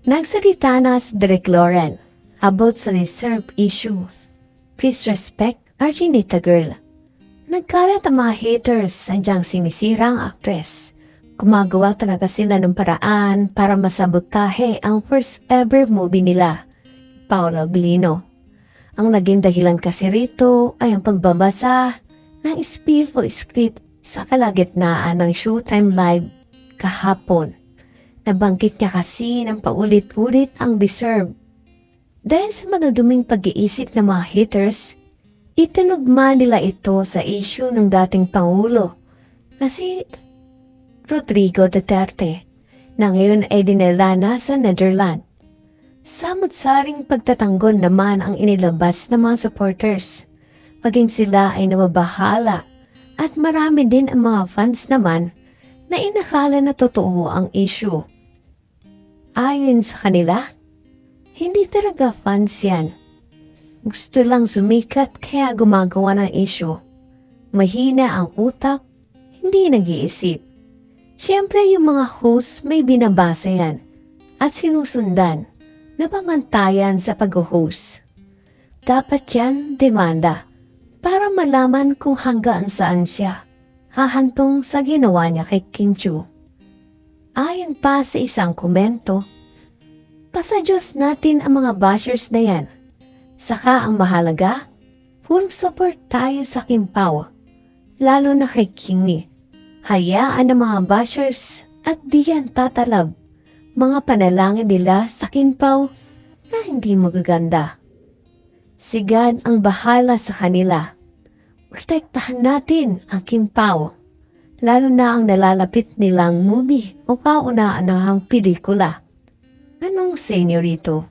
Nagsalita na si Derek Lauren about sa reserve issue. Please respect Arginita Girl. Nagkalat ang mga haters sadyang sinisira ang actress. Gumagawa talaga sila ng paraan para masabotahe ang first ever movie nila, Paolo Abilino. Ang naging dahilan kasi rito ay ang pagbabasa ng spill o script sa kalagitnaan ng Showtime Live kahapon. Nabanggit niya kasi ng paulit-ulit ang deserve. Dahil sa maduduming pag-iisip ng mga haters, itinugma nila ito sa issue ng dating Pangulo na si Rodrigo Duterte na ngayon ay dinala na sa Netherlands. Samot-saring pagtatanggol naman ang inilabas ng mga supporters. Maging sila ay nababahala at marami din ang mga fans naman na inakala na totoo ang issue. Ayon sa kanila, hindi talaga fans yan. Gusto lang sumikat kaya gumagawa ng issue. Mahina ang utak, hindi nag-iisip. Siyempre yung mga host may binabasa yan at sinusundan na pamantayan sa pag-host. Dapat yan demanda para malaman kung hanggang saan siya hahantong sa ginawa niya kay Kim Chu. Ayon pa sa isang komento, pasadyos natin ang mga bashers na yan. Saka ang mahalaga, full support tayo sa Kim Pao, lalo na kay Kingi. Hayaan ang mga bashers at di yan tatalab mga panalangin nila sa Kim Pao na hindi magaganda. Si ang bahala sa kanila. Protektahan natin ang Kim Pao, lalo na ang nalalapit nilang movie o kauna-anahang pelikula. Anong senyorito?